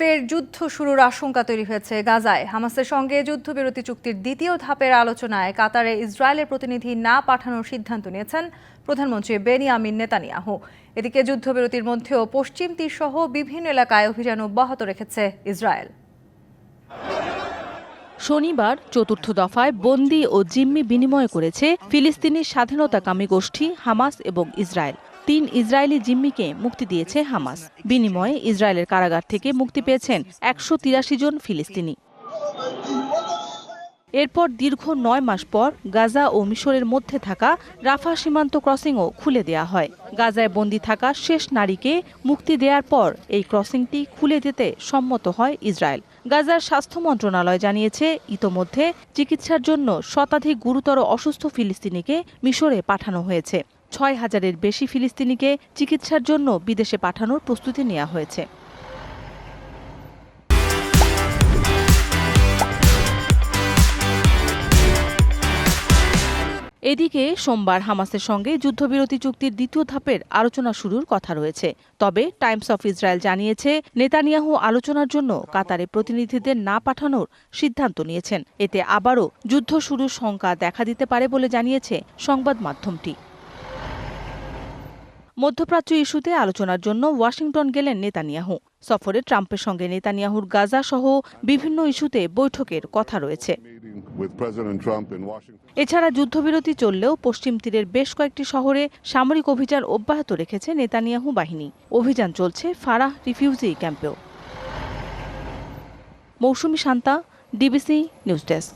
ফের যুদ্ধ শুরুর আশঙ্কা তৈরি হয়েছে গাজায়। হামাসের সঙ্গে যুদ্ধবিরতি চুক্তির দ্বিতীয় ধাপের আলোচনায় কাতারে ইসরায়েলের প্রতিনিধি না পাঠানোর সিদ্ধান্ত নিয়েছেন প্রধানমন্ত্রী বেনিয়ামিন নেতানিয়াহু। এদিকে যুদ্ধবিরতির মধ্যেও পশ্চিম তীর সহ বিভিন্ন এলাকায় অভিযান অব্যাহত রেখেছে ইসরায়েল। শনিবার চতুর্থ দফায় বন্দি ও জিম্মি বিনিময় করেছে ফিলিস্তিনি স্বাধীনতাকামী গোষ্ঠী হামাস এবং ইসরায়েল। তিন ইসরায়েলি জিম্মিকে মুক্তি দিয়েছে হামাস। বিনিময়ে ইসরায়েলের কারাগার থেকে মুক্তি পেয়েছেন একশো তিরাশি জন ফিলিস্তিনি। এরপর দীর্ঘ নয় মাস পর গাজা ও মিশরের মধ্যে থাকা রাফা সীমান্ত ক্রসিংও খুলে দেয়া হয়। গাজায় বন্দি থাকা শেষ নারীকে মুক্তি দেওয়ার পর এই ক্রসিংটি খুলে দিতে সম্মত হয় ইসরায়েল। গাজার স্বাস্থ্য মন্ত্রণালয় জানিয়েছে, ইতোমধ্যে চিকিৎসার জন্য শতাধিক গুরুতর অসুস্থ ফিলিস্তিনিকে মিশরে পাঠানো হয়েছে। ছয় হাজারের বেশি ফিলিস্তিনিকে চিকিৎসার জন্য বিদেশে পাঠানোর প্রস্তুতি নেওয়া হয়েছে। এদিকে সোমবার হামাসের সঙ্গে যুদ্ধবিরতি চুক্তির দ্বিতীয় ধাপের আলোচনা শুরুর কথা রয়েছে। তবে টাইমস অফ ইসরায়েল জানিয়েছে, নেতানিয়াহু আলোচনার জন্য কাতারে প্রতিনিধিদের না পাঠানোর সিদ্ধান্ত নিয়েছেন। এতে আবারও যুদ্ধ শুরুর শঙ্কা দেখা দিতে পারে বলে জানিয়েছে সংবাদ মাধ্যমটি। মধ্যপ্রাচ্য ইস্যুতে আলোচনার জন্য ওয়াশিংটন গেলেন নেতানিয়াহু। সফরে ট্রাম্পের সঙ্গে নেতানিয়াহুর গাজা সহ বিভিন্ন ইস্যুতে বৈঠকের কথা রয়েছে. এছাড়া যুদ্ধবিরতি চললেও পশ্চিম তীরের বেশ কয়েকটি শহরে সামরিক অভিযান অব্যাহত রেখেছে নেতানিয়াহু বাহিনী। অভিযান চলছে ফারাহ refugee ক্যাম্পেও। Mousumi Shanta, DBC news desk.